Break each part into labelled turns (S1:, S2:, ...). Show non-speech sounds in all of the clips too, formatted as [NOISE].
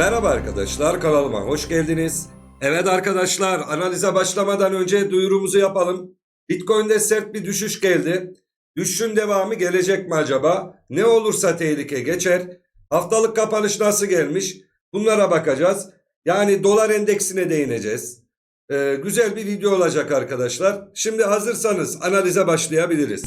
S1: Merhaba arkadaşlar kanalıma hoş geldiniz. Evet arkadaşlar analize başlamadan önce duyurumuzu yapalım. Bitcoin'de sert bir düşüş geldi. Düşüşün devamı gelecek mi acaba? Ne olursa tehlike geçer. Haftalık kapanış nasıl gelmiş? Bunlara bakacağız. Yani dolar endeksine değineceğiz. Ee, güzel bir video olacak arkadaşlar. Şimdi hazırsanız analize başlayabiliriz.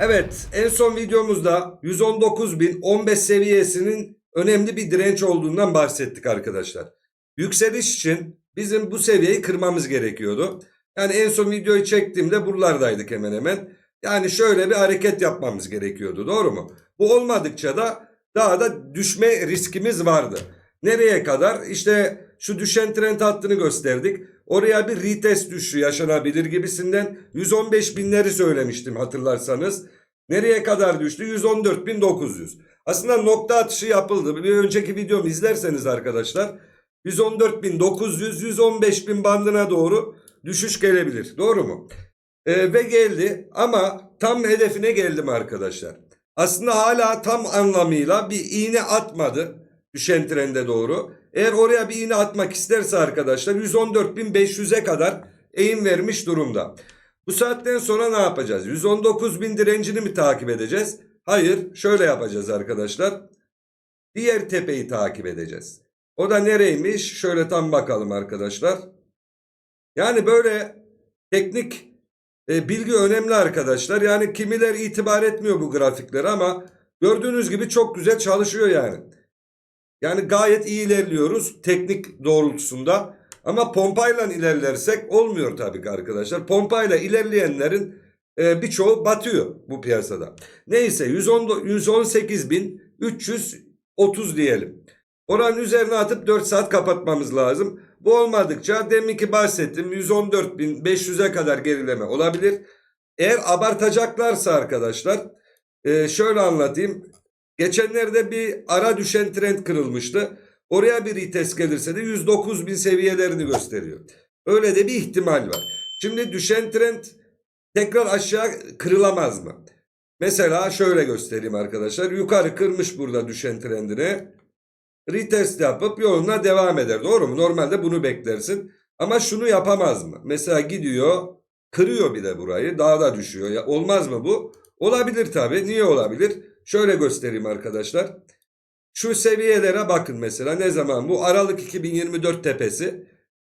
S1: Evet en son videomuzda 119.015 seviyesinin önemli bir direnç olduğundan bahsettik arkadaşlar. Yükseliş için bizim bu seviyeyi kırmamız gerekiyordu. Yani en son videoyu çektiğimde buralardaydık hemen hemen. Yani şöyle bir hareket yapmamız gerekiyordu doğru mu? Bu olmadıkça da daha da düşme riskimiz vardı. Nereye kadar? İşte şu düşen trend hattını gösterdik. Oraya bir retest düşüşü yaşanabilir gibisinden 115 binleri söylemiştim hatırlarsanız. Nereye kadar düştü? 114.900. Aslında nokta atışı yapıldı. Bir önceki videomu izlerseniz arkadaşlar 114.900 115.000 bandına doğru düşüş gelebilir. Doğru mu? Ee, ve geldi ama tam hedefine geldim arkadaşlar. Aslında hala tam anlamıyla bir iğne atmadı düşen trende doğru. Eğer oraya bir iğne atmak isterse arkadaşlar 114.500'e kadar eğim vermiş durumda. Bu saatten sonra ne yapacağız? 119.000 direncini mi takip edeceğiz? Hayır şöyle yapacağız arkadaşlar. Diğer tepeyi takip edeceğiz. O da nereymiş? Şöyle tam bakalım arkadaşlar. Yani böyle teknik e, bilgi önemli arkadaşlar. Yani kimiler itibar etmiyor bu grafiklere ama gördüğünüz gibi çok güzel çalışıyor yani. Yani gayet iyi ilerliyoruz teknik doğrultusunda. Ama pompayla ilerlersek olmuyor tabii ki arkadaşlar. Pompayla ilerleyenlerin e, birçoğu batıyor bu piyasada. Neyse 110, 118.330 diyelim. Oranın üzerine atıp 4 saat kapatmamız lazım. Bu olmadıkça deminki bahsettim 114.500'e kadar gerileme olabilir. Eğer abartacaklarsa arkadaşlar e, şöyle anlatayım. Geçenlerde bir ara düşen trend kırılmıştı. Oraya bir retest gelirse de 109.000 seviyelerini gösteriyor. Öyle de bir ihtimal var. Şimdi düşen trend tekrar aşağı kırılamaz mı? Mesela şöyle göstereyim arkadaşlar. Yukarı kırmış burada düşen trendini. Retest yapıp yoluna devam eder. Doğru mu? Normalde bunu beklersin. Ama şunu yapamaz mı? Mesela gidiyor kırıyor bir de burayı. Daha da düşüyor. Ya, olmaz mı bu? Olabilir tabii. Niye olabilir? Şöyle göstereyim arkadaşlar. Şu seviyelere bakın mesela ne zaman bu Aralık 2024 tepesi.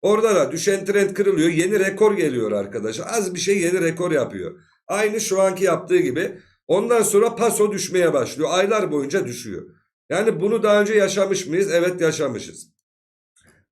S1: Orada da düşen trend kırılıyor. Yeni rekor geliyor arkadaşlar. Az bir şey yeni rekor yapıyor. Aynı şu anki yaptığı gibi. Ondan sonra paso düşmeye başlıyor. Aylar boyunca düşüyor. Yani bunu daha önce yaşamış mıyız? Evet yaşamışız.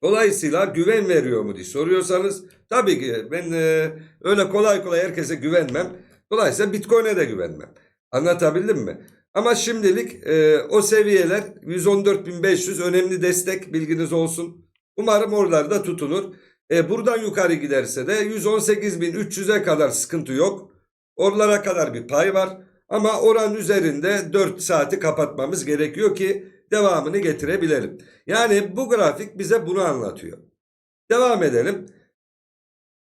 S1: Dolayısıyla güven veriyor mu diye soruyorsanız tabii ki ben e, öyle kolay kolay herkese güvenmem. Dolayısıyla Bitcoin'e de güvenmem. Anlatabildim mi? Ama şimdilik e, o seviyeler 114.500 önemli destek bilginiz olsun. Umarım oralarda tutunur. E, buradan yukarı giderse de 118.300'e kadar sıkıntı yok. Oralara kadar bir pay var. Ama oranın üzerinde 4 saati kapatmamız gerekiyor ki devamını getirebilelim. Yani bu grafik bize bunu anlatıyor. Devam edelim.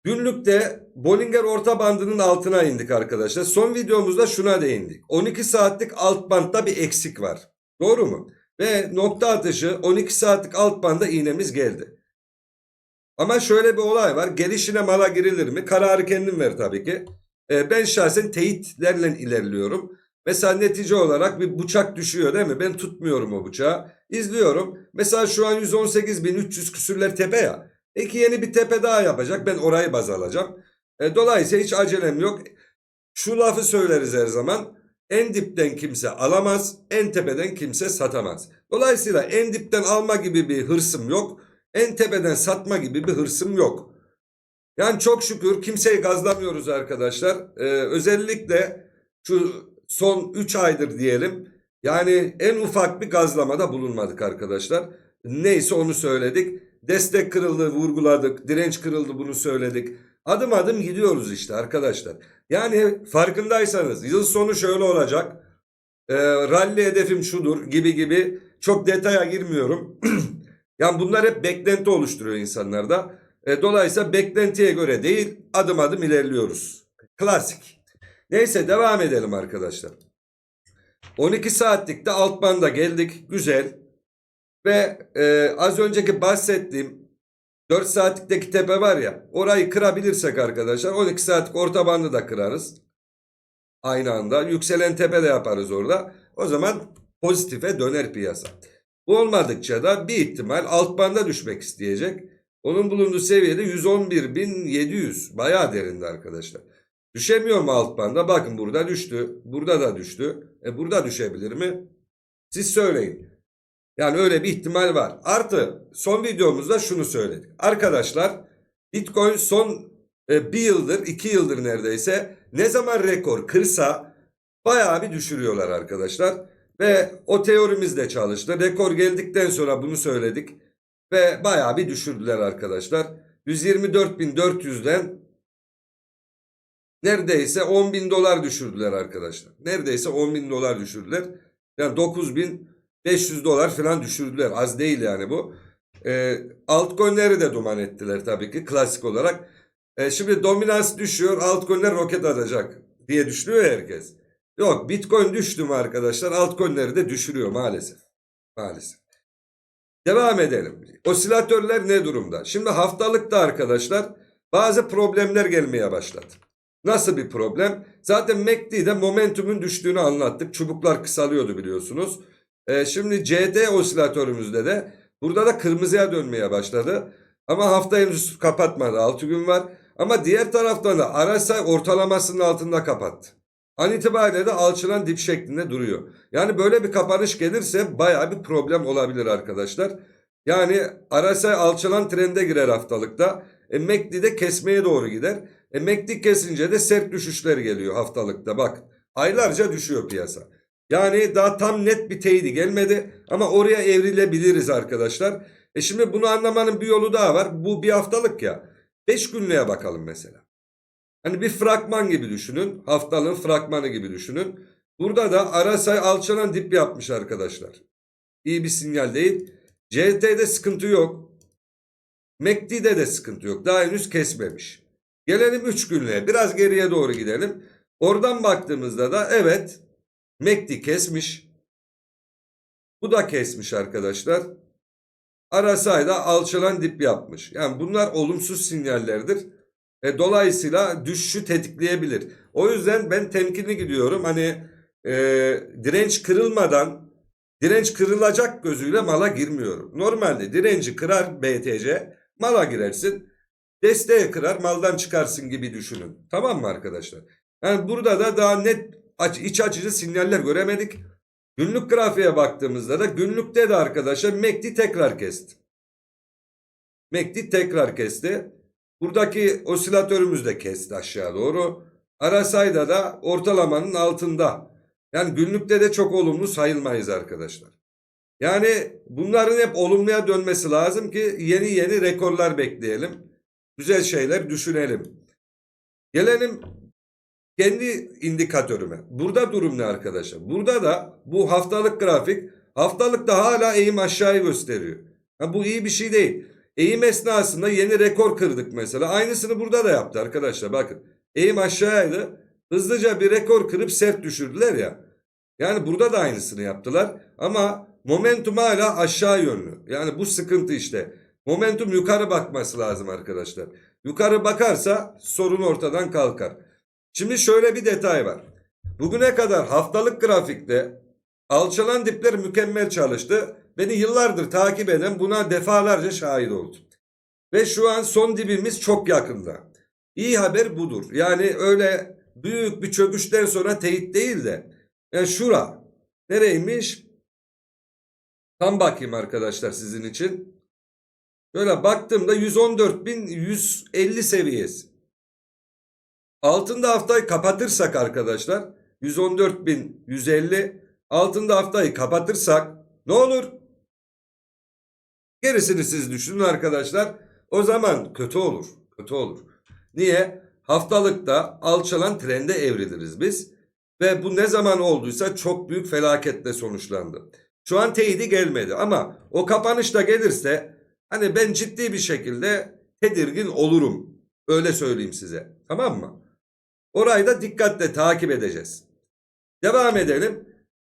S1: Günlükte Bollinger orta bandının altına indik arkadaşlar. Son videomuzda şuna değindik. 12 saatlik alt bantta bir eksik var. Doğru mu? Ve nokta atışı 12 saatlik alt banda iğnemiz geldi. Ama şöyle bir olay var. Gelişine mala girilir mi? Kararı kendim ver tabii ki. Ee, ben şahsen teyitlerle ilerliyorum. Mesela netice olarak bir bıçak düşüyor değil mi? Ben tutmuyorum o bıçağı. İzliyorum. Mesela şu an 118.300 küsürler tepe ya. İki yeni bir tepe daha yapacak. Ben orayı baz alacağım. E, dolayısıyla hiç acelem yok. Şu lafı söyleriz her zaman. En dipten kimse alamaz. En tepeden kimse satamaz. Dolayısıyla en dipten alma gibi bir hırsım yok. En tepeden satma gibi bir hırsım yok. Yani çok şükür kimseyi gazlamıyoruz arkadaşlar. Ee, özellikle şu son 3 aydır diyelim. Yani en ufak bir gazlamada bulunmadık arkadaşlar. Neyse onu söyledik. Destek kırıldı vurguladık. Direnç kırıldı bunu söyledik. Adım adım gidiyoruz işte arkadaşlar. Yani farkındaysanız yıl sonu şöyle olacak. E, rally hedefim şudur gibi gibi çok detaya girmiyorum. [CLEARS THROAT] yani bunlar hep beklenti oluşturuyor insanlarda. E, dolayısıyla beklentiye göre değil adım adım ilerliyoruz. Klasik. Neyse devam edelim arkadaşlar. 12 saatlikte alt banda geldik. Güzel. Ve e, az önceki bahsettiğim 4 saatlikteki tepe var ya orayı kırabilirsek arkadaşlar 12 saatlik orta bandı da kırarız. Aynı anda yükselen tepe de yaparız orada. O zaman pozitife döner piyasa. Bu olmadıkça da bir ihtimal alt banda düşmek isteyecek. Onun bulunduğu seviyede 111.700 bayağı derinde arkadaşlar. Düşemiyor mu alt banda? Bakın burada düştü. Burada da düştü. E burada düşebilir mi? Siz söyleyin. Yani öyle bir ihtimal var. Artı son videomuzda şunu söyledik. Arkadaşlar Bitcoin son e, bir yıldır, iki yıldır neredeyse ne zaman rekor kırsa bayağı bir düşürüyorlar arkadaşlar. Ve o teorimiz de çalıştı. Rekor geldikten sonra bunu söyledik. Ve bayağı bir düşürdüler arkadaşlar. 124.400'den neredeyse 10 bin dolar düşürdüler arkadaşlar. Neredeyse 10 bin dolar düşürdüler. Yani 9500 dolar falan düşürdüler. Az değil yani bu. E, altcoin'leri de duman ettiler tabii ki klasik olarak. E, şimdi dominans düşüyor altcoin'ler roket atacak diye düşünüyor herkes. Yok bitcoin düştü mü arkadaşlar altcoin'leri de düşürüyor maalesef. Maalesef. Devam edelim. Osilatörler ne durumda? Şimdi haftalıkta arkadaşlar bazı problemler gelmeye başladı. Nasıl bir problem? Zaten MACD'de momentumun düştüğünü anlattık. Çubuklar kısalıyordu biliyorsunuz. Ee, şimdi CD osilatörümüzde de burada da kırmızıya dönmeye başladı. Ama hafta henüz kapatmadı. 6 gün var. Ama diğer taraftan da RSI ortalamasının altında kapattı. An itibariyle de alçılan dip şeklinde duruyor. Yani böyle bir kapanış gelirse baya bir problem olabilir arkadaşlar. Yani RSI alçılan trende girer haftalıkta. E, MACD de kesmeye doğru gider. E, MACD kesince de sert düşüşler geliyor haftalıkta. Bak aylarca düşüyor piyasa. Yani daha tam net bir teyidi gelmedi ama oraya evrilebiliriz arkadaşlar. E şimdi bunu anlamanın bir yolu daha var. Bu bir haftalık ya. 5 günlüğe bakalım mesela. Hani bir fragman gibi düşünün. Haftalığın fragmanı gibi düşünün. Burada da Arasay alçalan dip yapmış arkadaşlar. İyi bir sinyal değil. CT'de sıkıntı yok. MACD'de de sıkıntı yok. Daha henüz kesmemiş. Gelelim 3 günlüğe. Biraz geriye doğru gidelim. Oradan baktığımızda da evet MACD kesmiş. Bu da kesmiş arkadaşlar. Arasay da alçalan dip yapmış. Yani bunlar olumsuz sinyallerdir. E, dolayısıyla düşüşü tetikleyebilir. O yüzden ben temkinli gidiyorum. Hani e, direnç kırılmadan direnç kırılacak gözüyle mala girmiyorum. Normalde direnci kırar BTC mala girersin. Desteğe kırar maldan çıkarsın gibi düşünün. Tamam mı arkadaşlar? Yani burada da daha net aç, iç açıcı sinyaller göremedik. Günlük grafiğe baktığımızda da günlükte de arkadaşlar MACD tekrar kesti. MACD tekrar kesti. Buradaki osilatörümüz de kesti aşağı doğru. RSI'da da ortalamanın altında. Yani günlükte de çok olumlu sayılmayız arkadaşlar. Yani bunların hep olumluya dönmesi lazım ki yeni yeni rekorlar bekleyelim. Güzel şeyler düşünelim. Gelelim kendi indikatörüme. Burada durum ne arkadaşlar? Burada da bu haftalık grafik haftalıkta hala eğim aşağıyı gösteriyor. Ha, bu iyi bir şey değil. Eğim esnasında yeni rekor kırdık mesela. Aynısını burada da yaptı arkadaşlar bakın. Eğim aşağıydı. Hızlıca bir rekor kırıp sert düşürdüler ya. Yani burada da aynısını yaptılar. Ama momentum hala aşağı yönlü. Yani bu sıkıntı işte. Momentum yukarı bakması lazım arkadaşlar. Yukarı bakarsa sorun ortadan kalkar. Şimdi şöyle bir detay var. Bugüne kadar haftalık grafikte alçalan dipler mükemmel çalıştı. Beni yıllardır takip eden buna defalarca şahit oldu. Ve şu an son dibimiz çok yakında. İyi haber budur. Yani öyle büyük bir çöküşten sonra teyit değil de yani şura nereymiş? Tam bakayım arkadaşlar sizin için. Böyle baktığımda 114.150 seviyesi. Altında haftayı kapatırsak arkadaşlar 114.150 altında haftayı kapatırsak ne olur? Gerisini siz düşünün arkadaşlar. O zaman kötü olur. Kötü olur. Niye? Haftalıkta alçalan trende evriliriz biz. Ve bu ne zaman olduysa çok büyük felaketle sonuçlandı. Şu an teyidi gelmedi ama o kapanış da gelirse hani ben ciddi bir şekilde tedirgin olurum. Öyle söyleyeyim size. Tamam mı? Orayı da dikkatle takip edeceğiz. Devam edelim.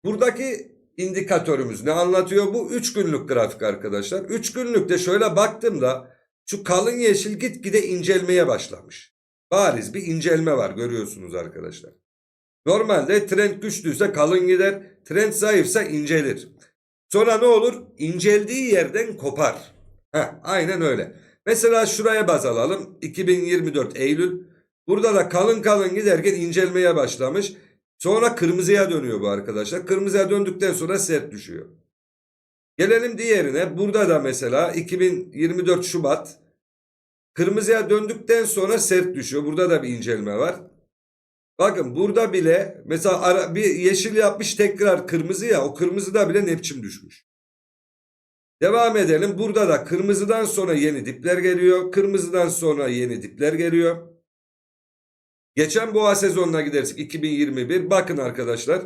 S1: Buradaki indikatörümüz ne anlatıyor? Bu 3 günlük grafik arkadaşlar. 3 günlükte şöyle baktığımda şu kalın yeşil gitgide incelmeye başlamış. Bariz bir incelme var görüyorsunuz arkadaşlar. Normalde trend güçlüyse kalın gider, trend zayıfsa incelir. Sonra ne olur? İnceldiği yerden kopar. Heh, aynen öyle. Mesela şuraya baz alalım. 2024 Eylül. Burada da kalın kalın giderken incelmeye başlamış. Sonra kırmızıya dönüyor bu arkadaşlar. Kırmızıya döndükten sonra sert düşüyor. Gelelim diğerine. Burada da mesela 2024 Şubat. Kırmızıya döndükten sonra sert düşüyor. Burada da bir incelme var. Bakın burada bile mesela ara, bir yeşil yapmış tekrar kırmızı ya o kırmızıda bile ne düşmüş. Devam edelim. Burada da kırmızıdan sonra yeni dipler geliyor. Kırmızıdan sonra yeni dipler geliyor. Geçen boğa sezonuna gidersek 2021 bakın arkadaşlar.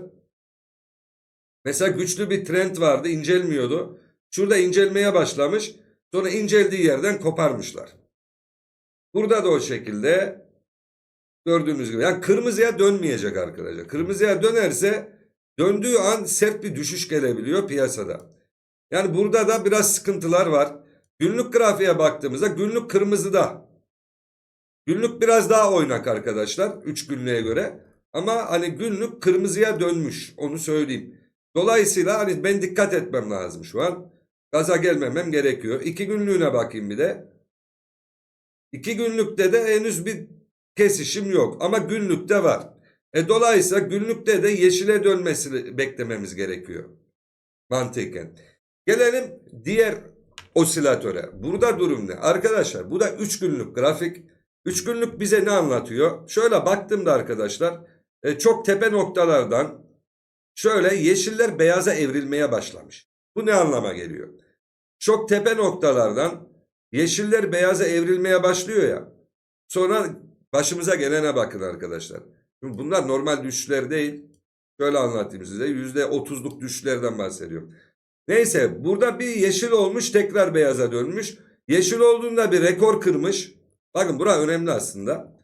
S1: Mesela güçlü bir trend vardı incelmiyordu. Şurada incelmeye başlamış. Sonra inceldiği yerden koparmışlar. Burada da o şekilde gördüğünüz gibi. Yani kırmızıya dönmeyecek arkadaşlar. Kırmızıya dönerse döndüğü an sert bir düşüş gelebiliyor piyasada. Yani burada da biraz sıkıntılar var. Günlük grafiğe baktığımızda günlük kırmızıda. Günlük biraz daha oynak arkadaşlar 3 günlüğe göre. Ama hani günlük kırmızıya dönmüş onu söyleyeyim. Dolayısıyla hani ben dikkat etmem lazım şu an. Gaza gelmemem gerekiyor. 2 günlüğüne bakayım bir de. 2 günlükte de henüz bir kesişim yok ama günlükte var. E dolayısıyla günlükte de yeşile dönmesini beklememiz gerekiyor. Mantıken. Gelelim diğer osilatöre. Burada durum ne? Arkadaşlar bu da 3 günlük grafik. 3 günlük bize ne anlatıyor? Şöyle baktığımda arkadaşlar e, çok tepe noktalardan şöyle yeşiller beyaza evrilmeye başlamış. Bu ne anlama geliyor? Çok tepe noktalardan yeşiller beyaza evrilmeye başlıyor ya. Sonra başımıza gelene bakın arkadaşlar. Bunlar normal düşüşler değil. Şöyle anlatayım size. %30'luk düşüşlerden bahsediyorum. Neyse burada bir yeşil olmuş tekrar beyaza dönmüş. Yeşil olduğunda bir rekor kırmış. Bakın bura önemli aslında.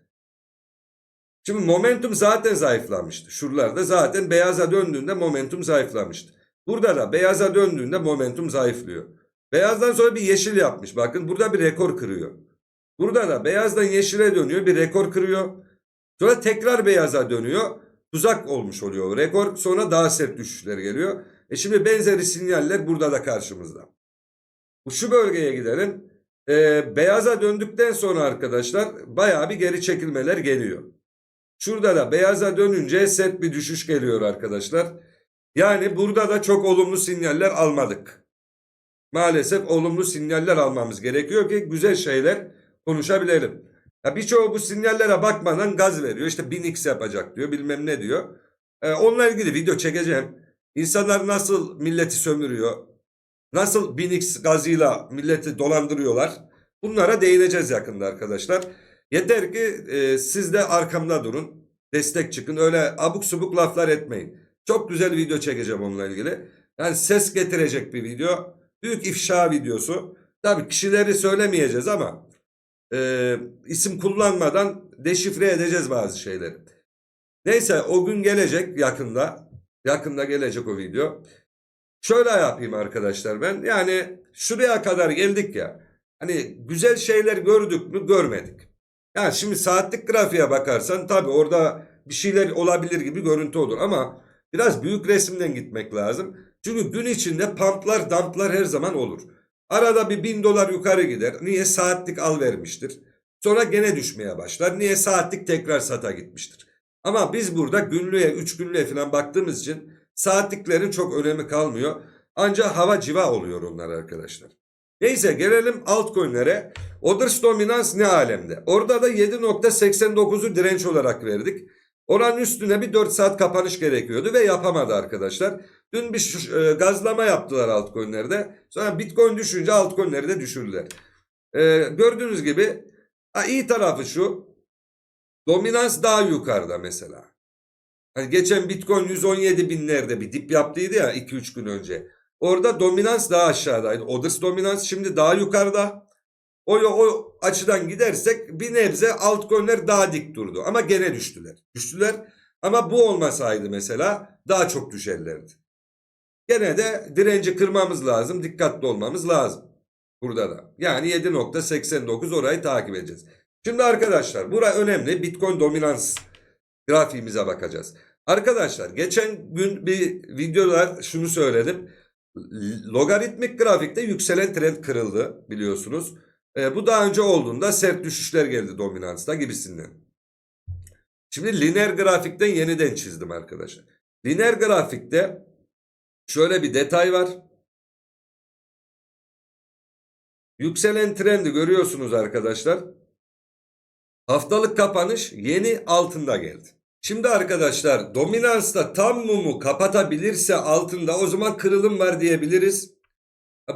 S1: Şimdi momentum zaten zayıflamıştı. Şuralarda zaten beyaza döndüğünde momentum zayıflamıştı. Burada da beyaza döndüğünde momentum zayıflıyor. Beyazdan sonra bir yeşil yapmış. Bakın burada bir rekor kırıyor. Burada da beyazdan yeşile dönüyor bir rekor kırıyor. Sonra tekrar beyaza dönüyor. Tuzak olmuş oluyor o rekor. Sonra daha sert düşüşler geliyor. E şimdi benzeri sinyaller burada da karşımızda. Şu bölgeye gidelim. Ee, beyaza döndükten sonra arkadaşlar bayağı bir geri çekilmeler geliyor. Şurada da beyaza dönünce sert bir düşüş geliyor arkadaşlar. Yani burada da çok olumlu sinyaller almadık. Maalesef olumlu sinyaller almamız gerekiyor ki güzel şeyler konuşabilelim. Ya birçoğu bu sinyallere bakmadan gaz veriyor. İşte 1000x yapacak diyor bilmem ne diyor. Ee, onunla ilgili video çekeceğim. İnsanlar nasıl milleti sömürüyor? Nasıl 1000x gazıyla milleti dolandırıyorlar? Bunlara değineceğiz yakında arkadaşlar. Yeter ki e, siz de arkamda durun. Destek çıkın. Öyle abuk subuk laflar etmeyin. Çok güzel video çekeceğim onunla ilgili. Yani ses getirecek bir video. Büyük ifşa videosu. Tabii kişileri söylemeyeceğiz ama e, isim kullanmadan deşifre edeceğiz bazı şeyleri. Neyse o gün gelecek yakında. Yakında gelecek o video. Şöyle yapayım arkadaşlar ben. Yani şuraya kadar geldik ya. Hani güzel şeyler gördük mü görmedik. Yani şimdi saatlik grafiğe bakarsan tabii orada bir şeyler olabilir gibi görüntü olur ama biraz büyük resimden gitmek lazım. Çünkü gün içinde pumplar dumplar her zaman olur. Arada bir bin dolar yukarı gider. Niye? Saatlik al vermiştir. Sonra gene düşmeye başlar. Niye? Saatlik tekrar sata gitmiştir. Ama biz burada günlüğe, üç günlüğe falan baktığımız için saatliklerin çok önemi kalmıyor. Ancak hava civa oluyor onlar arkadaşlar. Neyse gelelim altcoin'lere. Orders dominans ne alemde? Orada da 7.89'u direnç olarak verdik. Oranın üstüne bir 4 saat kapanış gerekiyordu ve yapamadı arkadaşlar. Dün bir e, gazlama yaptılar altcoin'lerde. Sonra bitcoin düşünce altcoin'leri de düşürdüler. E, gördüğünüz gibi iyi tarafı şu. Dominans daha yukarıda mesela. Hani geçen bitcoin 117 binlerde bir dip yaptıydı ya 2-3 gün önce. Orada dominans daha aşağıdaydı. Oders dominans şimdi daha yukarıda. O, o açıdan gidersek bir nebze altcoin'ler daha dik durdu. Ama gene düştüler. Düştüler ama bu olmasaydı mesela daha çok düşerlerdi. Gene de direnci kırmamız lazım. Dikkatli olmamız lazım. Burada da. Yani 7.89 orayı takip edeceğiz. Şimdi arkadaşlar bura önemli. Bitcoin dominans grafiğimize bakacağız. Arkadaşlar geçen gün bir videoda şunu söyledim. Logaritmik grafikte yükselen trend kırıldı biliyorsunuz. E, bu daha önce olduğunda sert düşüşler geldi dominansta gibisinden. Şimdi lineer grafikten yeniden çizdim arkadaşlar. Lineer grafikte şöyle bir detay var. Yükselen trendi görüyorsunuz arkadaşlar. Haftalık kapanış yeni altında geldi. Şimdi arkadaşlar dominansta tam mumu kapatabilirse altında o zaman kırılım var diyebiliriz.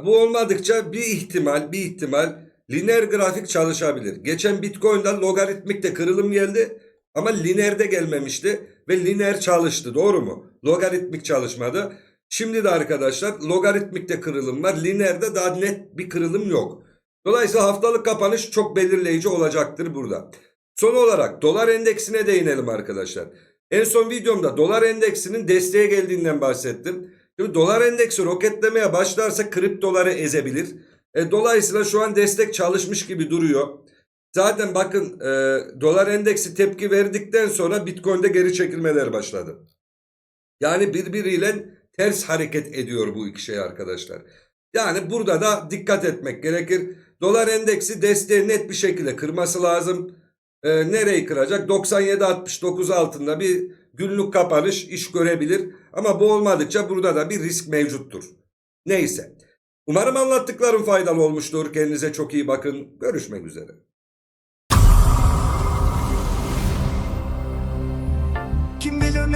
S1: Bu olmadıkça bir ihtimal bir ihtimal lineer grafik çalışabilir. Geçen Bitcoin'den logaritmikte kırılım geldi ama lineerde gelmemişti ve lineer çalıştı doğru mu? Logaritmik çalışmadı. Şimdi de arkadaşlar logaritmikte kırılım var. Lineerde daha net bir kırılım yok. Dolayısıyla haftalık kapanış çok belirleyici olacaktır burada. Son olarak dolar endeksine değinelim arkadaşlar. En son videomda dolar endeksinin desteğe geldiğinden bahsettim. Şimdi dolar endeksi roketlemeye başlarsa kriptoları ezebilir. E, dolayısıyla şu an destek çalışmış gibi duruyor. Zaten bakın e, dolar endeksi tepki verdikten sonra Bitcoin'de geri çekilmeler başladı. Yani birbiriyle ters hareket ediyor bu iki şey arkadaşlar. Yani burada da dikkat etmek gerekir. Dolar endeksi desteği net bir şekilde kırması lazım. Ee, nereyi kıracak? 97.69 altında bir günlük kapanış iş görebilir. Ama bu olmadıkça burada da bir risk mevcuttur. Neyse. Umarım anlattıklarım faydalı olmuştur. Kendinize çok iyi bakın. Görüşmek üzere.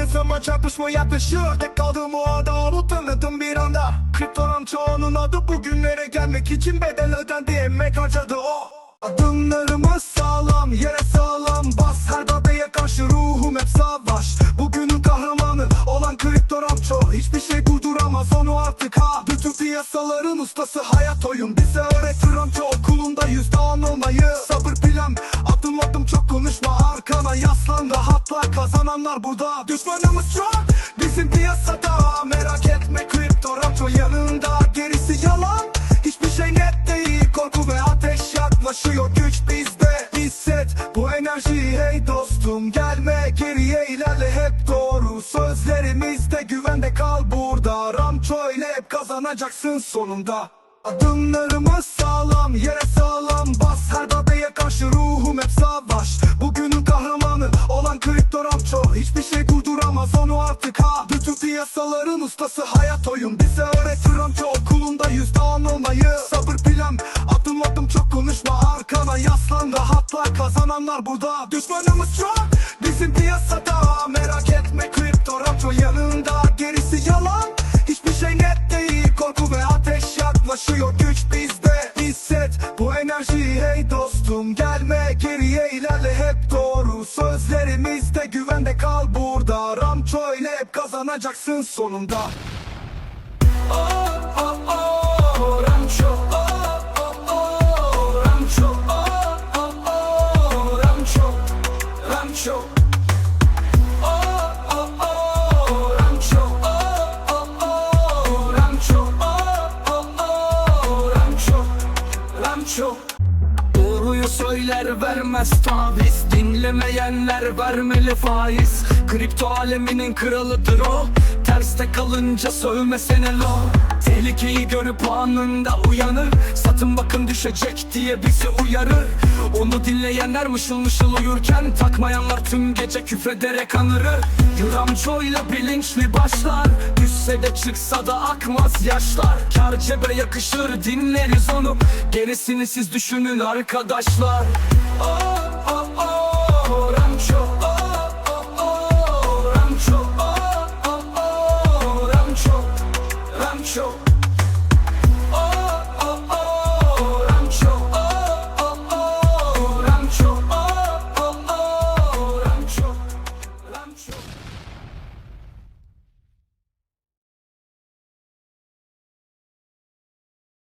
S2: Zaman çarpışma yaklaşır Tek kaldığım o anda onu tanıdım bir anda. Kriptonun çoğunun adı bugünlere gelmek için bedel ödendi. Emek harcadı o. Adımlarımız sağlam yere sağlam. Bas Her darbeye karşı ruhum hep savaş. Bugünün kahramanı olan kripto ramço Hiçbir şey durduramaz onu artık ha. Bütün piyasaların ustası hayat oyun. Bize öğretir ramço okulunda yüzde on olmayı. Sabır plan. Adım adım çok konuşma arkana yaslan. Rahatlar kazananlar burada Düşmanımız çok. Bizim piyasada Merak etme kripto ramço yanında. Gerisi yalan. Hiçbir şey net değil. Korku ve ateş yaklaşıyor. Güç bizde. Hisset bu enerjiyi. Hey dostum Gelme geriye ilerle. Hep doğru Sözlerimizde güvende kal burada. Ramço ile hep kazanacaksın sonunda. Adımlarımız sağlam yere sağlam piyasaların ustası hep kazanacaksın sonunda. Oh oh oh Ramço oh oh oh Ramço oh oh oh Ramço Ramço Doğruyu söyler vermez taviz. Dinlemeyenler vermeli faiz Kripto aleminin kralıdır o. Terste kalınca sövmesene lo. Tehlikeyi görüp anında uyanır. Satın bakın düşecek diye bizi uyarır. Onu dinleyenler mışıl mışıl uyurken Takmayanlar tüm gece küfrederek anırır. Yıramçoyla bilinçli başlar. Düşse de çıksa da akmaz yaşlar. Kar cebe yakışır dinleriz onu. Gerisini siz düşünün arkadaşlar. Oh